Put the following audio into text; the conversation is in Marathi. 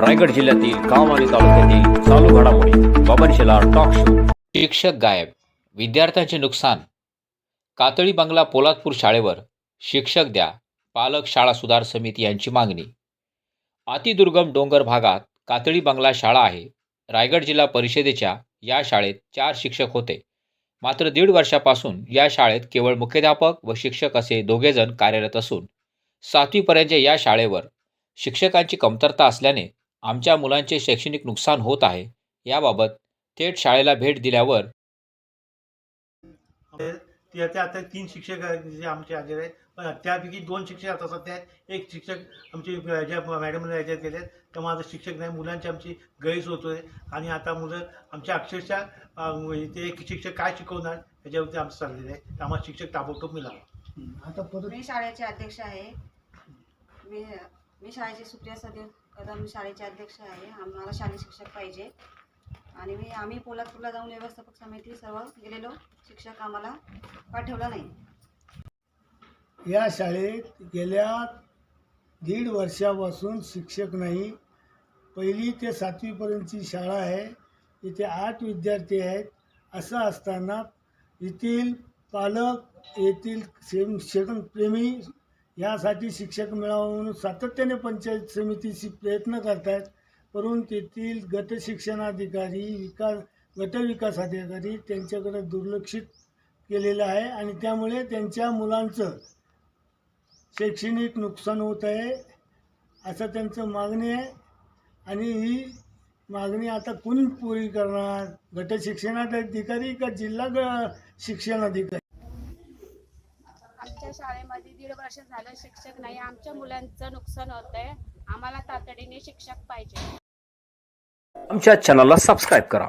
रायगड जिल्ह्यातील काम आणि तालुक्यातील चालू घडामोडी. बाबनशेला टॉक शो शिक्षक गायब. विद्यार्थ्यांचे नुकसान. कातळी बंगला पोलादपूर शाळेवर शिक्षक द्या. पालक शाळा सुधार समिती यांची मागणी. अतिदुर्गम डोंगर भागात कातळी बंगला शाळा आहे. रायगड जिल्हा परिषदेच्या या शाळेत चार शिक्षक होते. मात्र दीड वर्षापासून या शाळेत केवळ मुख्याध्यापक व शिक्षक असे दोघेजण कार्यरत असून सातवीपर्यंतच्या या शाळेवर शिक्षकांची कमतरता असल्याने आमच्या मुलांचे शैक्षणिक नुकसान होत आहे. याबाबत थेट शाळेला भेट दिल्यावर ते आता तीन शिक्षक जे आमचे हजर आहेत. पण त्यापैकी दोन शिक्षक आता सध्या आहेत. एक शिक्षक आमचे ज्या मॅडमला याच्यात गेले तर माझं शिक्षक नाही. मुलांची आमची गैरसोय आहे आणि आता मुलं आमच्या अक्षरशः ते एक शिक्षक काय शिकवणार? याच्यावरती आमचं चाललेलं आहे. तर आम्हाला शिक्षक ताबडतोब मिळावा आता परत मी शाळेचे अध्यक्ष आहे. मी मी शाळेचे सुप्रिया सदेव कदम मी शाळेचे अध्यक्ष आहे. आम्हाला शालेय शिक्षक पाहिजे. आणि मी आम्ही पोलादपूरला जाऊन व्यवस्थापक समिती सर्व गेलेलो. शिक्षक आम्हाला पाठवला नाही. या शाळेत गेल्या दीड वर्षापासून शिक्षक नाही. पहिली ते सातवीपर्यंतची शाळा आहे. इथे आठ विद्यार्थी आहेत. असं असताना येथील पालक येथील सेम प्रेमी यासाठी शिक्षक मिळावं म्हणून सातत्याने पंचायत समितीशी प्रयत्न करत आहेत परंतु तेथील गट शिक्षणाधिकारी विकास गट विकास अधिकारी त्यांच्याकडे दुर्लक्षित केलेलं आहे आणि त्यामुळे त्यांच्या मुलांचं शैक्षणिक नुकसान होत आहे असं त्यांचं मागणी आहे. आणि ही मागणी आता कोणी पुरी करणार? गट शिक्षणाधिकारी का जिल्हा ग शिक्षणाधिकारी आमच्या शाळेमध्ये दीड वर्ष झालं शिक्षक नाही. आमच्या मुलांचं नुकसान होत आहे आम्हाला तातडीने शिक्षक पाहिजे. आमच्या चॅनलला सबस्क्राईब करा.